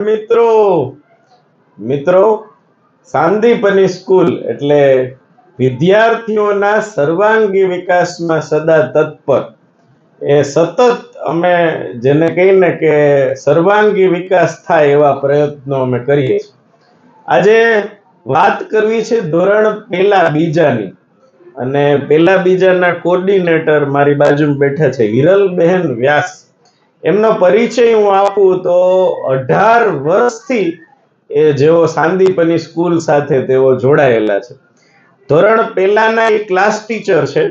મિત્રો. મિત્રો, સાંદીપની સ્કૂલ એટલે વિદ્યાર્થીઓના સર્વાંગી વિકાસમાં સદા તત્પર. એ સતત અમે જેને કહીને કે સર્વાંગી વિકાસ થાય એવા પ્રયત્નો અમે કરીએ છીએ. આજે વાત કરવી છે ધોરણ પહેલા બીજાની. અને પહેલા બીજાના કોર્ડિનેટર મારી બાજુમાં બેઠા છે. હિરલબહેન વ્યાસ. એમનો પરિચય હું આપું તો અઢાર વર્ષથી એ જેઓ સાંદીપની સ્કૂલ સાથે તેઓ જોડાયેલા છે. ધોરણ પહેલાના એ ક્લાસ ટીચર છે.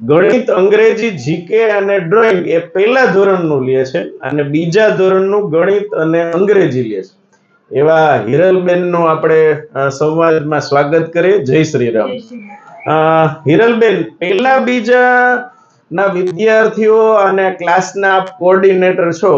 ગણિત અંગ્રેજી જીકે અને ડ્રોઈંગ એ પહેલા ધોરણનું લે છે અને બીજા ધોરણનું ગણિત અને અંગ્રેજી લે છે. એવા હિરલબેનનું આપણે સંવાદમાં સ્વાગત કરીએ. જય શ્રી રામ. હિરલબેન પહેલા બીજા ના વિદ્યાર્થીઓ અને ક્લાસના આપ કોઓર્ડિનેટર છો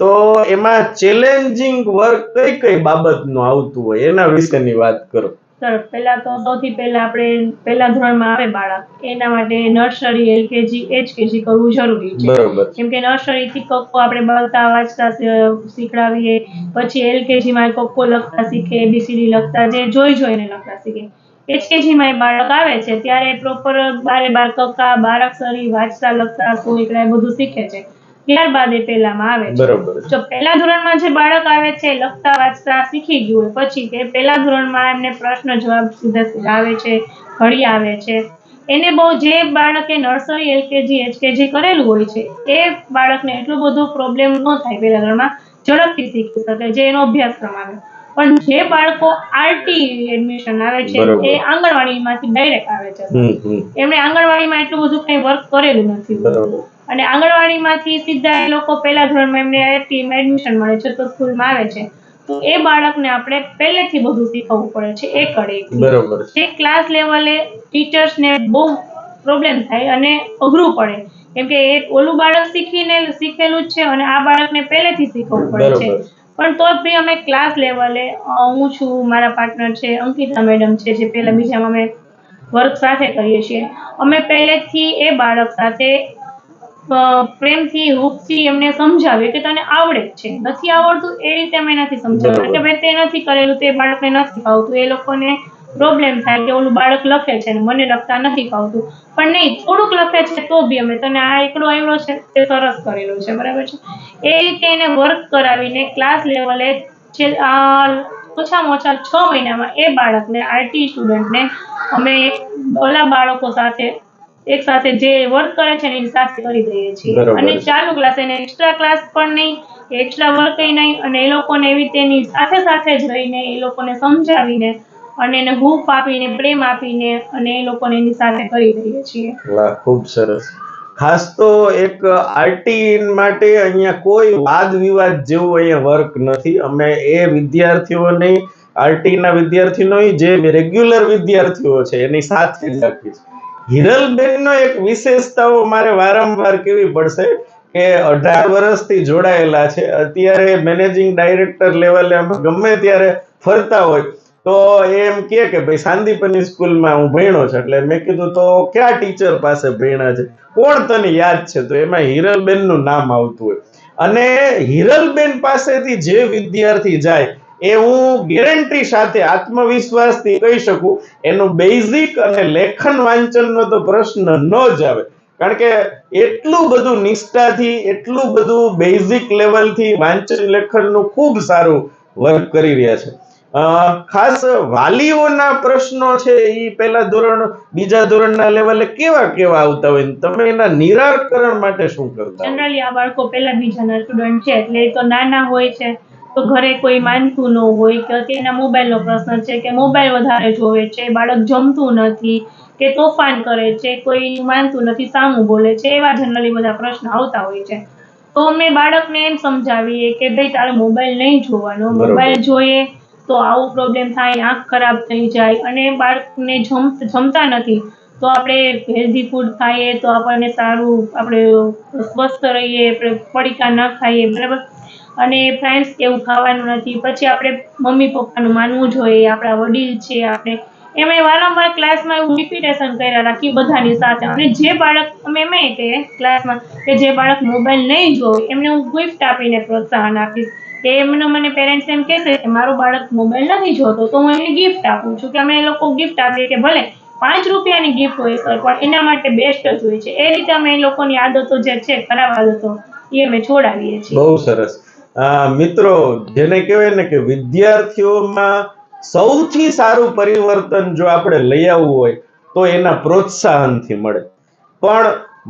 તો એમાં ચેલેન્જિંગ વર્ક કઈ કઈ બાબતનું આવતું હોય? એના વિશેની વાત કરો. સર પહેલા તો સૌથી પહેલા આપણે પહેલા ધોરણમાં આવે બાળક. એના માટે નર્સરી એલકેજી એચકેજી કરવું જરૂરી છે. બરોબર. કેમ કે નર્સરી થી કક્કો આપણે બોલતા વાંચતા શીખડાવીએ. પછી એલકેજી માં કક્કો લખતા શીખે એબીસીડી લખતા જે જોઈ જોઈને લખતા શીખે. એચકેજી માં એ બાળક આવે છે ત્યારે પ્રોપર બારે બાર કક્કા બારાક્ષરી વાંચતા લખતા એ બધું શીખે છે. ત્યારબાદ એ પહેલામાં આવે છે. બરોબર જો પહેલા ધોરણમાં જે બાળક આવે છે લખતા વાંચતા શીખી ગયું હોય પછી તે પહેલા ધોરણમાં એમને પ્રશ્ન જવાબ સીધા સીધા આવે છે ઘડી આવે છે. એને બહુ જે બાળકે નર્સરી એલકેજી એચકેજી કરેલું હોય છે એ બાળકને એટલું બધું પ્રોબ્લેમ ન થાય પહેલા ધોરણમાં ઝડપથી શીખી શકે જે એનો અભ્યાસક્રમ આવે. પણ જે બાળકો આરટી એડમિશન આવે છે. એ આંગણવાડીમાંથી ડાયરેક્ટ આવે છે. એમણે આંગણવાડીમાં એટલું બધું કંઈ વર્ક કરેલું નથી. અને આંગણવાડીમાંથી સીધા એ લોકો પહેલા ધોરણમાં એમને આઈઆઈટીમાં એડમિશન મળે છે તો સ્કૂલમાં આવે છે. તો એ બાળકને આપણે પહેલેથી બધું શીખવવું પડે છે એ કડે બરોબર. જે ક્લાસ લેવલે ટીચર્સને બહુ પ્રોબ્લેમ થાય અને અઘરું પડે. કેમ કે એ ઓલું બાળક શીખીને શીખેલું જ છે અને આ બાળકને પહેલેથી શીખવવું પડે છે. પણ તો જ બી અમે ક્લાસ લેવલે હું છું મારા પાર્ટનર છે અંકિતા મેડમ છે જે પહેલા બીજામાં અમે વર્ક સાથે કરીએ છીએ. અમે પહેલેથી એ બાળક સાથે પ્રેમથી હૂંફથી એમને સમજાવીએ કે તને આવડે જ છે. નથી આવડતું એ રીતે અમે નથી સમજાવ્યું કે ભાઈ તે નથી કરેલું તે બાળકને નથી આવતું એ લોકોને પ્રોબ્લેમ થાય કે ઓલું બાળક લખે છે ને મને લખતા નથી ફાવતું. પણ નહીં થોડુંક લખે છે તો બી અમે. તને આ એકડો આવ્યો છે તે સરસ કરેલો છે બરાબર છે? એ રીતે એને વર્ક કરાવીને ક્લાસ લેવલે છે ઓછામાં ઓછા છ મહિનામાં એ બાળકને આરટી સ્ટુડન્ટને અમે ઓલા બાળકો સાથે એક સાથે જે વર્ક કરે છે એની સાથે કરી દઈએ છીએ. અને ચાલુ ક્લાસ એને એક્સ્ટ્રા ક્લાસ પણ નહીં એક્સ્ટ્રા વર્ક નહીં અને એ લોકોને એવી તેની સાથે સાથે જ રહીને એ લોકોને સમજાવીને અને એને હોપ આપીને, પ્રેમ આપીને અને એ લોકોને એની સાથે કરી રહીએ છીએ. વાહ, ખૂબ સરસ. ખાસ તો એક આરટી માટે અહીંયા કોઈ વાદ વિવાદ જેવું અહીંયા વર્ક નથી. અમે એ વિદ્યાર્થીઓને આરટી ના વિદ્યાર્થીનો જે રેગ્યુલર વિદ્યાર્થીઓ છે, એની સાથે જ રાખી છે હિરલબેનનો એક વિશેષતાઓ મારે વારંવાર કેવી પડશે કે અઢાર વર્ષથી જોડાયેલા છે. અત્યારે મેનેજિંગ ડાયરેક્ટર લેવલે અમે ગમે ત્યારે ફરતા હોય. તો એમ કે કે ભાઈ સાંદીપની સ્કૂલમાં હું ભણ્યો છું, એટલે મેં કીધું, તો કયા ટીચર પાસે ભણ્યા છે? કોણ તને યાદ છે? તો એમાં હિરલબેનનું નામ આવતું હોય. અને હિરલબેન પાસેથી જે વિદ્યાર્થી જાય, એ હું ગેરંટી સાથે આત્મવિશ્વાસથી કહી શકું, એનું બેઝિક અને લેખન વાંચનનો તો પ્રશ્ન ન જ આવે. કારણ કે એટલું બધું નિષ્ઠાથી, એટલું બધું બેઝિક લેવલથી વાંચન લેખનનું ખૂબ સારું વર્ક કરી રહ્યા છે. ખાસ વાલીઓના પ્રશ્નો છે એ પહેલા ધોરણ બીજા ધોરણના લેવલે કેવા કેવા આવતા હોય તમે એના નિરાકરણ માટે શું કરતા જનરલી આ બાળકો પહેલા બીજાના સ્ટુડન્ટ છે એટલે એ તો નાના હોય છે તો ઘરે કોઈ માનતું ન હોય કે અત્યારના મોબાઈલનો પ્રશ્ન છે કે મોબાઈલ વધારે જોવે છે બાળક જમતું નથી કે તોફાન કરે છે કોઈ માનતું નથી સામું બોલે છે એવા જનરલી બધા પ્રશ્ન આવતા હોય છે. તો અમે બાળકને એમ સમજાવીએ કે ભાઈ તારે મોબાઈલ નહીં જોવાનો મોબાઈલ જોઈએ તો આવું પ્રોબ્લેમ થાય, આંખ ખરાબ થઈ જાય અને બાળકને જમ, જમતા નથી, તો આપણે હેલ્ધી ફૂડ ખાઈએ તો આપણને સારું, આપણે સ્વસ્થ રહીએ, આપણે પડીકા ન ખાઈએ, બરાબર? અને ફ્રેન્ડ્સ એવું ખાવાનું નથી. પછી આપણે મમ્મી પપ્પાનું માનવું જોઈએ, આપણા વડીલ છે, આપણે એમણે વારંવાર ક્લાસમાં એવું રિપીટેશન કર્યા રાખી બધાની સાથે. અને જે બાળક, અમે એમ કે ક્લાસમાં કે જે બાળક મોબાઈલ નહીં જોવે, એમને હું ગિફ્ટ આપીને પ્રોત્સાહન આપીશ. કે એમને મને પેરેન્ટ્સ એમ કહેશે કે મારું બાળક મોબાઈલ નથી જોતો, તો હું એને ગિફ્ટ આપું છું. કે અમે એ લોકો ગિફ્ટ આપીએ કે ભલે પાંચ રૂપિયાની ગિફ્ટ હોય સર પણ એના માટે બેસ્ટ જ હોય છે. એ રીતે અમે એ લોકોની આદતો જે છે, ખરાબ આદતો, એ અમે છોડાવીએ છીએ. બહુ સરસ. મિત્રો, જેને કહેવાય ને કે વિદ્યાર્થીઓમાં સૌથી સારું પરિવર્તન જો આપણે લઈ આવવું હોય, તો એના પ્રોત્સાહનથી મળે. પણ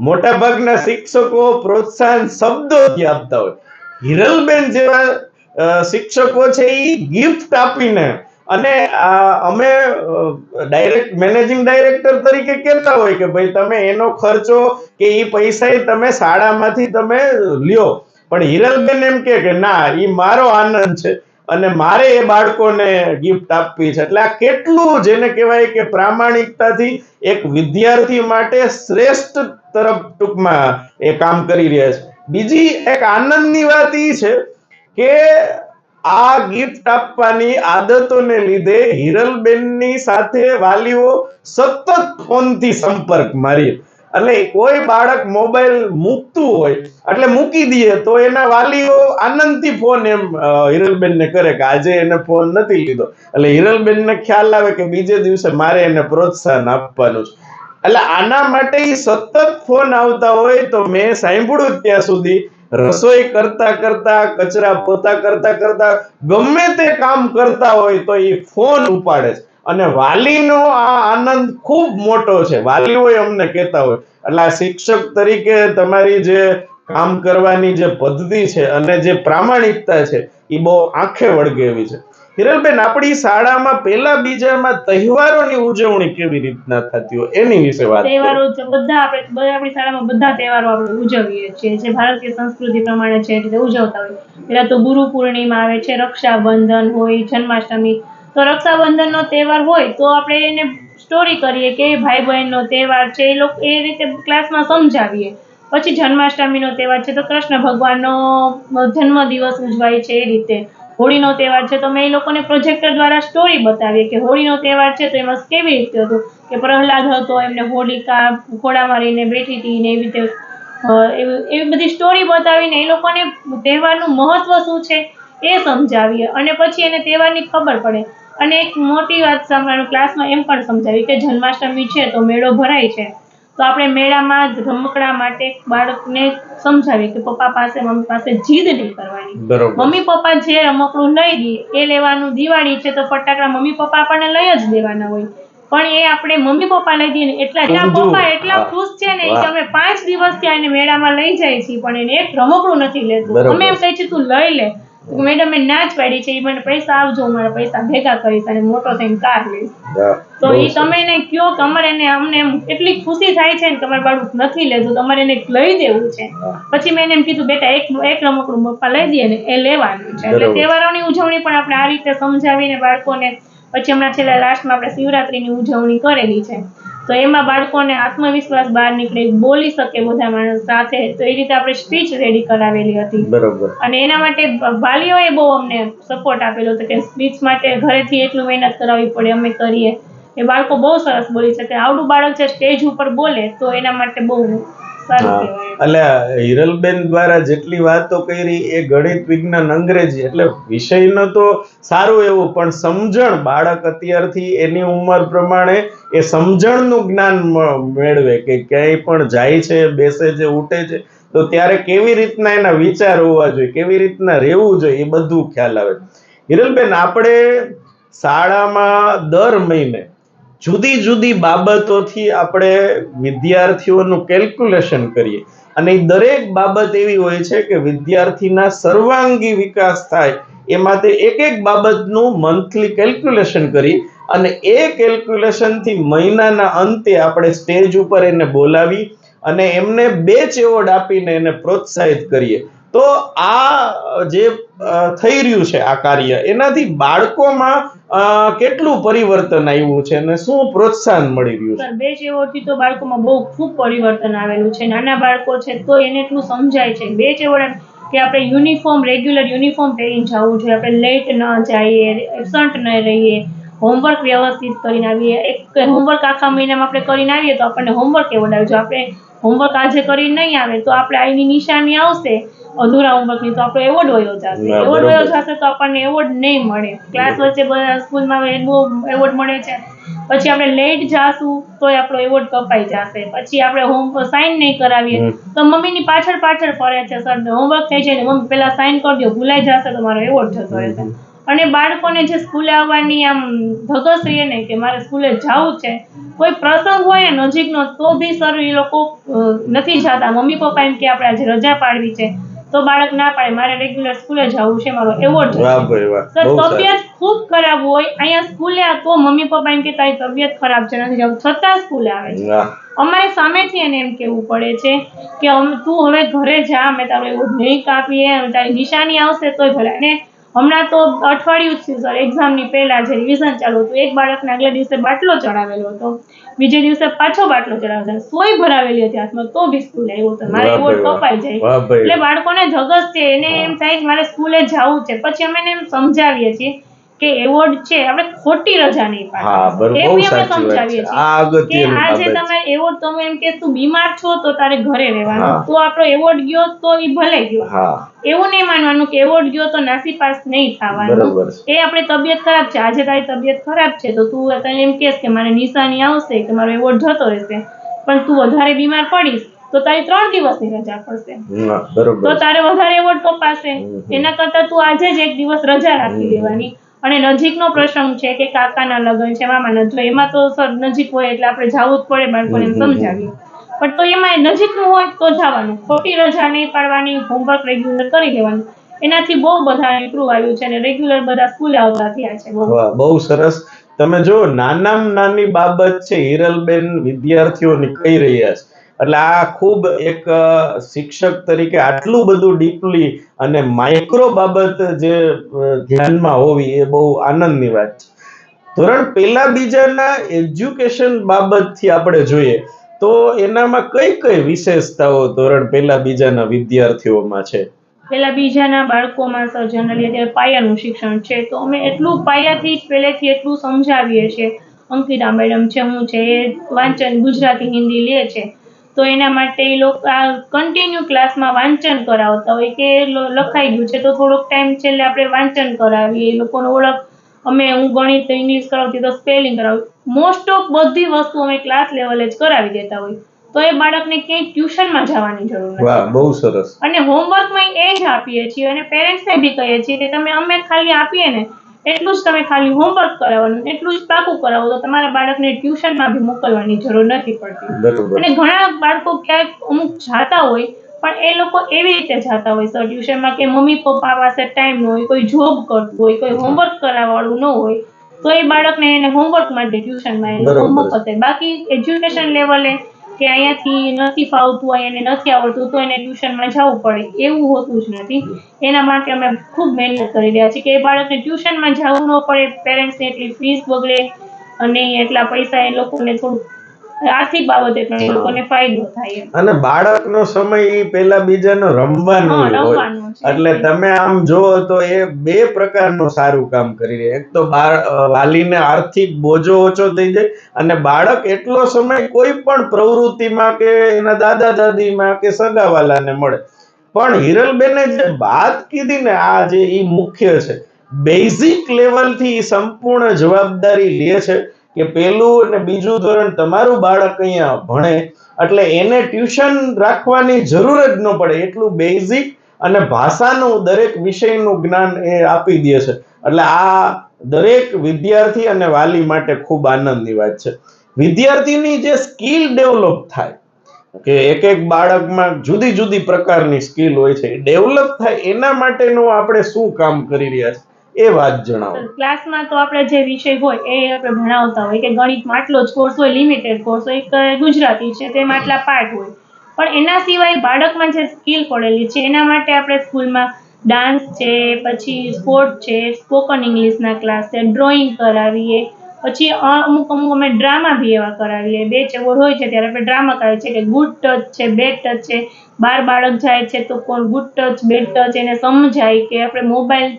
મોટાભાગના શિક્ષકો પ્રોત્સાહન શબ્દોથી આપતા હોય. હિરલબેન જેવા શિક્ષકો છે એ ગિફ્ટ આપીને અને અમે ડાયરેક્ટ મેનેજિંગ ડાયરેક્ટર તરીકે કહેતા હોય કે ભાઈ તમે એનો ખર્ચો કે એ પૈસા તમે શાળામાંથી તમે લ્યો. પણ હિરલબેન એમ કે ના એ મારો આનંદ છે અને મારે એ બાળકોને ગિફ્ટ આપવી છે. એટલે આ કેટલું જેને કહેવાય કે પ્રામાણિકતાથી એક વિદ્યાર્થી માટે શ્રેષ્ઠ તરફ ટૂંકમાં એ કામ કરી રહ્યા છે. બીજી એક આનંદની વાત એ છે કે આ ગિફ્ટ આપવાની આદતોને લીધે હિરલબેનની સાથે વાલીઓ સતત ફોનથી સંપર્ક મારી. એટલે કોઈ બાળક મોબાઈલ મૂકતું હોય, એટલે મૂકી દઈએ, તો એના વાલીઓ આનંદથી ફોન એમ હિરલબેનને કરે કે આજે એને ફોન નથી લીધો. એટલે હિરલબેનને ખ્યાલ આવે કે બીજે દિવસે મારે એને પ્રોત્સાહન આપવાનું છે. એટલે આના માટે સતત ફોન આવતા હોય તો મેં સાંભળ્યું ત્યાં સુધી. રસોઈ કરતા કરતા, કચરા પોતા કરતા કરતા, ગમે તે કામ કરતા હોય તો એ ફોન ઉપાડે છે. અને વાલીનો આ આનંદ ખૂબ મોટો છે. વાલીઓ અમને કહેતા હોય એટલે આ શિક્ષક તરીકે તમારી જે કામ કરવાની જે પદ્ધતિ છે અને જે પ્રામાણિકતા છે એ બહુ આંખે વળગે એવી છે. હિરલબેન, આપણી શાળામાં પહેલા બીજામાં તહેવારોની ઉજવણી કેવી રીતના થતી હોય? એની વિશે વાત તહેવારો બધા આપણે આપણી શાળામાં બધા તહેવારો આપણે ઉજવીએ છીએ. જે ભારતીય સંસ્કૃતિ પ્રમાણે છે એટલે ઉજવતા હોય. પહેલા તો ગુરુ પૂર્ણિમા આવે છે, રક્ષાબંધન હોય, જન્માષ્ટમી. તો રક્ષાબંધનનો તહેવાર હોય તો આપણે એને સ્ટોરી કરીએ કે ભાઈ બહેનનો તહેવાર છે, એ લોકો, એ રીતે ક્લાસમાં સમજાવીએ. પછી જન્માષ્ટમીનો તહેવાર છે તો કૃષ્ણ ભગવાનનો જન્મદિવસ ઉજવાય છે એ રીતે. હોળીનો તહેવાર છે, તો મેં એ લોકોને પ્રોજેક્ટર દ્વારા સ્ટોરી બતાવીએ કે હોળીનો તહેવાર છે, તો એમાં કેવી રીતે હતું? કે પ્રહલાદ હતો, એમને હોલિકા ઘોડા મારીને બેઠી હતી ને એવી રીતે એવી બધી સ્ટોરી બતાવીને એ લોકોને તહેવારનું મહત્વ શું છે એ સમજાવીએ. અને પછી એને તહેવારની ખબર પડે. અને એક મોટી વાત ક્લાસમાં એમ પણ સમજાવી કે જન્માષ્ટમી છે, તો મેળો ભરાય છે. તો આપણે મેળામાં રમકડા માટે બાળકને સમજાવીએ કે પપ્પા પાસે મમ્મી પાસે જીદ નહીં કરવાની. મમ્મી પપ્પા જે રમકડું લઈ દે એ લેવાનું દિવાળી છે તો ફટાકડા મમ્મી પપ્પા આપણને લઈ જ દેવાના હોય. પણ એ આપણે મમ્મી પપ્પા લઈ દઈએ ને એટલા જ્યાં પપ્પા એટલા ખુશ છે ને કે અમે પાંચ દિવસ ત્યાં એને મેળામાં લઈ જાય છીએ પણ એને એક રમકડું નથી લેતું. અમે એમ કહીએ છીએ તું લઈ લે. મેડમે ના જ પાડી છે એ મને પૈસા આવજો મારા પૈસા ભેગા કરીશ અને મોટો થઈને કાર લઈશ. તો એ તમે એને કયો તમારે એને અમને એટલી ખુશી થાય છે ને તમારે બાળક નથી લેતું તમારે એને લઈ દેવું છે. પછી મેં એને એમ કીધું બેટા એક એક રમકડું પપ્પા લઈ દે ને એ લેવાનું છે. એટલે. તહેવારોની ઉજવણી પણ આપણે આ રીતે સમજાવીને બાળકોને પછી હમણાં છેલ્લા લાસ્ટમાં આપણે શિવરાત્રીની ઉજવણી કરેલી છે. તો એમાં બાળકોને આત્મવિશ્વાસ બહાર નીકળે બોલી શકે બધા માણસ સાથે. તો એ રીતે આપણે સ્પીચ રેડી કરાવેલી હતી. બરોબર. અને એના માટે વાલીઓએ બહુ અમને સપોર્ટ આપેલો હતો કે સ્પીચ માટે ઘરેથી એટલું મહેનત કરાવવી પડે અમે કરીએ. એ બાળકો બહુ સરસ બોલી શકે. આવડું બાળક છે સ્ટેજ ઉપર બોલે તો એના માટે બહુ એટલે હિરલબેન દ્વારા જેટલી વાતો કરી એ ગણિત વિજ્ઞાન અંગ્રેજી એટલે વિષયનો તો સારું એવું પણ સમજણ બાળક અત્યારથી એની ઉંમર પ્રમાણે એ સમજણનું જ્ઞાન મેળવે કે ક્યાંય પણ જાય છે બેસે છે ઉઠે છે તો ત્યારે કેવી રીતના એના વિચાર હોવા જોઈએ કેવી રીતના રહેવું જોઈએ એ બધું ખ્યાલ આવે. હિરલબેન આપણે શાળામાં દર મહિને જુદી જુદી બાબતોથી આપણે વિદ્યાર્થીઓનું કેલ્ક્યુલેશન કરીએ. અને એ દરેક બાબત એવી હોય છે કે વિદ્યાર્થીના સર્વાંગી વિકાસ થાય, એ માટે એક એક બાબતનું મંથલી કેલ્ક્યુલેશન કરી અને એ કેલ્ક્યુલેશનથી મહિનાના અંતે આપણે સ્ટેજ ઉપર એને બોલાવી અને એમને બેચ એવોર્ડ આપીને એને પ્રોત્સાહિત કરીએ. તો આ જે થઈ રહ્યું છે આ કાર્ય, એનાથી બાળકોમાં કેટલું પરિવર્તન આવ્યું છે અને શું પ્રોત્સાહન મળી રહ્યું છે? બે ચેવડથી તો બાળકોમાં બહુ ખૂબ પરિવર્તન આવેલું છે. નાના બાળકો છે તો એને એટલું સમજાય છે. બે ચેવડ કે આપણે યુનિફોર્મ, રેગ્યુલર યુનિફોર્મ પહેરીને જવું જોઈએ. આપણે લેટ ન જઈએ, એબસન્ટ ન રહીએ, હોમવર્ક વ્યવસ્થિત કરીને આવીએ. એક હોમવર્ક આખા મહિનામાં આપણે કરીને આવીએ તો આપણને હોમવર્ક એવો આવે. જો આપણે હોમવર્ક આજે કરીને નહીં આવે તો આપણે આઈની નિશાની આવશે. અધૂરા હોમવર્કની તો આપણો એવોર્ડ વયો જશે. એવોર્ડ વયો જશે તો આપણને એવોર્ડ નહીં મળે. ક્લાસ વચ્ચે બધા સ્કૂલમાં બહુ એવોર્ડ મળે છે. પછી આપણે લેટ જાશું તોય આપણો એવોર્ડ કપાઈ જશે. પછી આપણે હોમ સાઇન નહીં કરાવીએ. તો મમ્મીની પાછળ પાછળ ફરે છે સર હોમવર્ક થઈ જાય ને મમ્મી પેલા સાઇન કરી દો ભૂલાઈ જશે તો મારો એવોર્ડ જતો રહેશે. અને બાળકોને જે સ્કૂલે આવવાની આમ ધગસ રહીએ ને કે મારે સ્કૂલે જવું છે કોઈ પ્રસંગ હોય ને નજીકનો તો બી સર એ લોકો નથી જતા. મમ્મી પપ્પા એમ કે આપણે આજે રજા પાડવી છે. તો બાળક ના પાડે. મારે રેગ્યુલર સ્કૂલે જવું છે મારો એવોર્ડ સર. તબિયત ખૂબ ખરાબ હોય અહીંયા સ્કૂલે તો મમ્મી પપ્પા એમ કે તારી તબિયત ખરાબ છે નથી જવું. છતાં સ્કૂલે આવે છે. અમારે સામેથી એને એમ કેવું પડે છે કે તું હવે ઘરે જા અમે તારો એવું નહીં કાપીએ અને તારી નિશાની આવશે તોય ભલે. અને હમણાં તો અઠવાડિયું સર એક્ઝામની પહેલાં જે રિવિઝન ચાલુ હતું એક બાળકને આગલા દિવસે બાટલો ચડાવેલો હતો. બીજે દિવસે પાછો બાટલો ચડાવેલો હતો સોય ભરાવેલી હતી હાથમાં તો બી સ્કૂલે આવ્યો હતો. મારે એવો ટોપાઈ કપાઈ જાય. એટલે બાળકોને ધગસ છે. એને એમ થાય કે મારે સ્કૂલે જવું છે. પછી અમે એને એમ સમજાવીએ છીએ કે એવોર્ડ છે આપણે ખોટી રજા નહીં હા બરોબર પાડવી બહુ એવું અમે સમજાવીએ છે. છીએ કે આજે તમે એવોર્ડ તમે એમ કે તું બીમાર છો તો તારે ઘરે. રહેવાનું. તો આપણો એવોર્ડ ગયો તો એ ભલે ગયો. હા. એવું નહીં માનવાનું કે એવોર્ડ ગયો તો નાસી પાસ નહીં થવાનું. બરોબર એ આપણે તબિયત ખરાબ છે. આજે તારી તબિયત ખરાબ છે તો તું તને એમ કહેશ કે મારે નિશાની આવશે કે મારો એવોર્ડ જતો રહેશે. પણ તું વધારે બીમાર પડીશ તો તારી ત્રણ દિવસની રજા પડશે. તો તારે વધારે એવોર્ડ કપાશે પાસે એના કરતા તું આજે જ એક દિવસ રજા રાખી દેવાની. અને નજીકનો પ્રસંગ છે કે કાકાના લગ્ન છે મામાના જો એમાં તો સર નજીક હોય એટલે આપણે જવું જ પડે બાળકોને. સમજાવીએ. પણ તો એમાં નજીકનું હોય તો જવાનું. ખોટી રજા નહીં પાડવાની હોમવર્ક રેગ્યુલર કરી દેવાનું એનાથી બહુ બધા ઇમ્પ્રુવ આવ્યું છે અને રેગ્યુલર બધા સ્કૂલે આવતા થયા છે. બહુ સરસ. તમે જો નાનામાં નાની બાબત છે હિરલબેન વિદ્યાર્થીઓની કહી રહ્યા છે. એટલે આ ખૂબ એક શિક્ષક તરીકે આટલું બધું ડીપલી અને માઇક્રો બાબત જે ધ્યાનમાં હોવી એ બહુ આનંદની વાત છે. ધોરણ પહેલા બીજાના એજ્યુકેશન બાબતથી આપણે જોઈએ તો એનામાં કઈ કઈ વિશેષતાઓ ધોરણ પહેલા બીજાના વિદ્યાર્થીઓમાં છે? પેલા બીજાના બાળકોમાં સર જનરલી અત્યારે પાયાનું શિક્ષણ છે. તો અમે એટલું પાયાથી જ પહેલેથી એટલું સમજાવીએ છીએ. અંકિતા મેડમ છે, હું છે, એ વાંચન ગુજરાતી હિન્દી લે છે. તો એના માટે એ લોકો આ કન્ટિન્યુ ક્લાસમાં વાંચન કરાવતા હોય કે લખાઈ ગયું છે. તો થોડોક ટાઈમ છેલ્લે આપણે વાંચન કરાવીએ. એ લોકોને ઓળખ અમે હું ગણિત ઇંગ્લિશ કરાવતી તો સ્પેલિંગ કરાવું. મોસ્ટ ઓફ બધી વસ્તુ અમે ક્લાસ લેવલે જ કરાવી દેતા હોય. તો એ બાળકને ક્યાંય ટ્યુશનમાં જવાની જરૂર નથી. વાહ બહુ સરસ. અને હોમવર્કમાં એ જ આપીએ છીએ અને પેરેન્ટ્સને બી કહીએ છીએ કે તમે અમે ખાલી આપીએ ને એટલું જ તમે ખાલી હોમવર્ક કરાવવાનું એટલું જ પાકું કરાવો તો તમારા બાળકને ટ્યુશનમાં બી મોકલવાની જરૂર નથી પડતી. અને ઘણા બાળકો ક્યાંક અમુક જાતા હોય પણ એ લોકો એવી રીતે જાતા હોય સર ટ્યુશનમાં કે મમ્મી પપ્પા પાસે ટાઈમ ન હોય કોઈ જોબ કરતું હોય કોઈ હોમવર્ક કરાવવાળું ન હોય તો એ બાળકને એને હોમવર્ક માટે ટ્યુશનમાં એ લોકો. મફતે બાકી એજ્યુકેશન લેવલે કે અહીંયાથી નથી ફાવતું અહીંયા નથી આવડતું, તો એને ટ્યુશનમાં જવું પડે. એવું હોતું જ નથી. એના માટે અમે ખૂબ મહેનત કરી રહ્યા છીએ કે એ બાળકને ટ્યુશનમાં જવું ન પડે. પેરેન્ટ્સને એટલી ફીસ બગડે અને એટલા પૈસા એ લોકોને થોડું આર્થિક બાબતે પણ લોકોને ફાયદો થાય અને બાળકનો સમય પેલા બીજાનો રમવાનો હોય. એટલે તમે આમ જોવો તો એ બે પ્રકારનું સારું કામ કરી રહ્યા. એક તો વાલીને આર્થિક બોજો ઓછો થઈ જાય અને બાળક એટલો સમય કોઈ પણ પ્રવૃત્તિમાં કે એના દાદા દાદીમાં કે સગાવાલાને મળે. પણ હિરલબેને જે વાત કીધી ને આ જે ઈ મુખ્ય છે બેઝિક લેવલથી સંપૂર્ણ જવાબદારી લે છે કે પેલું અને બીજું ધોરણ તમારું બાળક અહીંયા ભણે, એટલે એને ટ્યુશન રાખવાની જરૂર જ ન પડે. એટલું બેઝિક અને ભાષાનું દરેક વિષયનું જ્ઞાન એ આપી દે છે. એટલે આ દરેક વિદ્યાર્થી અને વાલી માટે ખૂબ આનંદની વાત છે. વિદ્યાર્થીની જે સ્કિલ ડેવલપ થાય, કે એક એક બાળકમાં જુદી જુદી પ્રકારની સ્કિલ હોય છે ડેવલપ થાય એના માટેનું આપણે શું કામ કરી રહ્યા છે એ વાત જણાવો. ક્લાસમાં તો આપણે જે વિષય હોય એ આપણે ભણાવતા હોય કે ગણિતમાં આટલો જ કોર્સ હોય લિમિટેડ કોર્સ હોય કે ગુજરાતી છે, તેમાં આટલા પાઠ હોય. પણ એના સિવાય બાળકમાં જે સ્કિલ પડેલી છે, એના માટે આપણે સ્કૂલમાં ડાન્સ છે, પછી સ્પોર્ટ છે સ્પોકન ઇંગ્લિશના ક્લાસ છે ડ્રોઈંગ કરાવીએ પછી અમુક અમુક અમે ડ્રામા બી એવા કરાવીએ. બે ચેવડ હોય છે ત્યારે આપણે ડ્રામા કરાવીએ. છીએ કે ગુડ ટચ છે બેડ ટચ છે. બાર બાળક જાય છે તો કોણ ગુડ ટચ બેડ ટચ એને સમજાય કે આપણે મોબાઈલ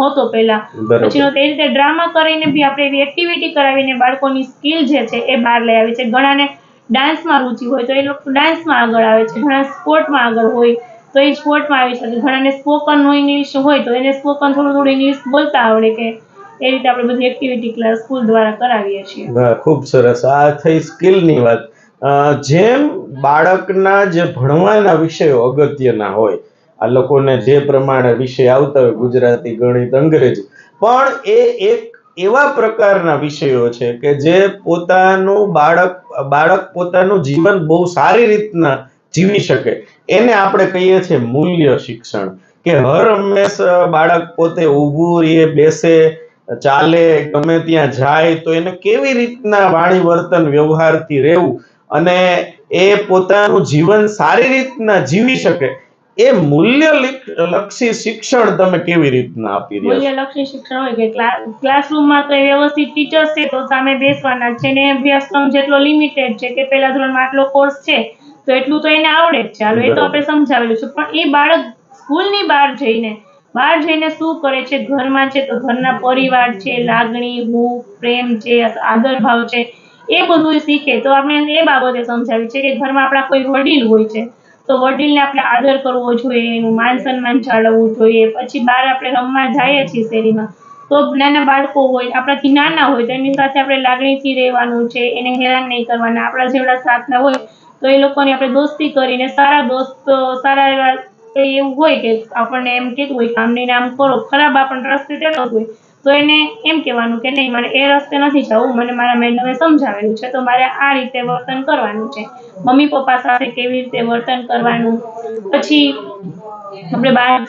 હતો પહેલા. પછી પછીનો તે રીતે ડ્રામા કરીને બી આપણે એવી એક્ટિવિટી કરાવીને બાળકોની સ્કિલ જે છે એ બહાર લઈ આવે છે. ઘણાને ડાન્સમાં રુચિ હોય તો એ લોકો ડાન્સમાં આગળ આવે છે. ઘણા સ્પોર્ટમાં આગળ હોય તો એ સ્પોર્ટમાં આવી શકે. ઘણાને સ્પોકનનું ઇંગ્લિશ હોય તો એને સ્પોકન થોડું થોડું ઇંગ્લિશ બોલતા આવડે કે એ રીતે આપણે બધી એક્ટિવિટી ક્લાસ સ્કૂલ દ્વારા કરાવીએ છીએ. ખૂબ સરસ. આ થઈ સ્કિલની વાત. જેમ બાળકના જે ભણવાના વિષયો અગત્યના હોય, આ લોકોને જે પ્રમાણે વિષય આવતા હોય, ગુજરાતી, ગણિત, અંગ્રેજી, પણ એ એક એવા પ્રકારના વિષયો છે કે જે પોતાનું બાળક બાળક પોતાનું જીવન બહુ સારી રીતના જીવી શકે. એને આપણે કહીએ છીએ મૂલ્ય શિક્ષણ. કે હર હંમેશ બાળક પોતે ઊભું રહે, બેસે ચાલે ગમે ત્યાં જાય તો એને કેવી રીતના વાણી વર્તન વ્યવહારથી રહેવું અને એ પોતાનું જીવન સારી રીતના જીવી શકે એ મૂલ્ય લક્ષી શિક્ષણ તમે કેવી રીતના આપી રહ્યા મૂલ્ય લક્ષી શિક્ષણ હોય કે ક્લા- ક્લાસરૂમમાં તો એ વ્યવસ્થિત ટીચર્સ છે તો સામે બેસવાના છે ને અભ્યાસક્રમ જેટલો લિમિટેડ છે કે પહેલા ધોરણમાં આટલો કોર્સ છે તો એટલું તો એને આવડે જ ચાલો એ તો આપણે સમજાવેલું છે પણ એ બાળક સ્કૂલની બહાર જઈને બહાર જઈને શું કરે છે? ઘરમાં છે તો ઘરના પરિવાર છે, લાગણી હું પ્રેમ છે, આદર ભાવ છે, એ બધું શીખે. તો આપણે એ બાબતે સમજાવી છે કે ઘરમાં આપણા કોઈ વડીલ હોય છે, તો વડીલને આપણે આદર કરવો જોઈએ, એનું માન સન્માન જાળવવું જોઈએ. પછી બહાર આપણે રમવા જઈએ છીએ શેરીમાં, તો નાના બાળકો હોય, આપણાથી નાના હોય, તો એની સાથે આપણે લાગણીથી રહેવાનું છે, એને હેરાન નહીં કરવાના. આપણા જેવડા સાથના હોય, તો એ લોકોની આપણે દોસ્તી કરીને સારા દોસ્ત, સારા એવા કંઈ એવું હોય કે આપણને એમ કીધું હોય કે આમ નહીં આમ કરો ખરાબ આપણને રસ્તે તેડતો હોય તો એને એમ કહેવાનું કે નહીં મારે એ રસ્તે નથી જવું મને મારા મેડમે સમજાવેલું છે તો મારે આ રીતે વર્તન કરવાનું છે. મમ્મી પપ્પા સાથે કેવી રીતે વર્તન કરવાનું? પછી આપણે બહાર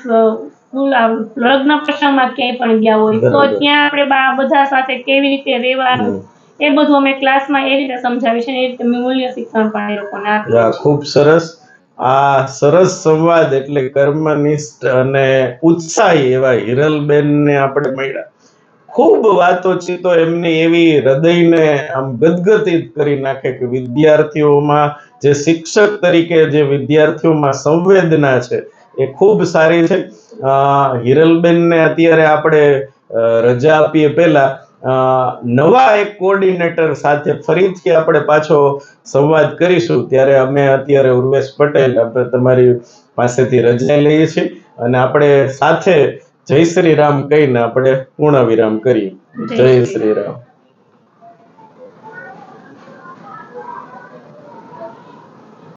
લગ્ન પ્રસંગમાં ક્યાંય પણ ગયા હોય તો ત્યાં આપણે બા- બધા સાથે કેવી રીતે રહેવાનું એ બધું અમે ક્લાસમાં એ રીતે સમજાવી છે એ રીતે મૂલ્ય શિક્ષણ પણ એ લોકોને આપ્યું ખૂબ સરસ. આ સરસ સંવાદ એટલે કર્મનિષ્ઠ અને ઉત્સાહી એવા હિરલબેનને આપણે મળ્યા. ખૂબ વાતોચીતો એમની એવી હૃદયને આમ ગદગદિત કરી નાખે કે વિદ્યાર્થીઓમાં જે શિક્ષક તરીકે જે વિદ્યાર્થીઓમાં સંવેદના છે એ ખૂબ સારી છે. હિરલબેનને અત્યારે આપણે રજા આપીએ પહેલા નવા એક કોર્ડિનેટર સાથે ફરીથી આપણે પાછો સંવાદ કરીશું. ત્યારે અમે અત્યારે ઉર્વેશ પટેલ આપણે તમારી પાસેથી રજા લઈએ છીએ અને આપણે સાથે જય શ્રી રામ કહીને આપણે પૂર્ણ વિરામ કરીએ. જય શ્રી રામ.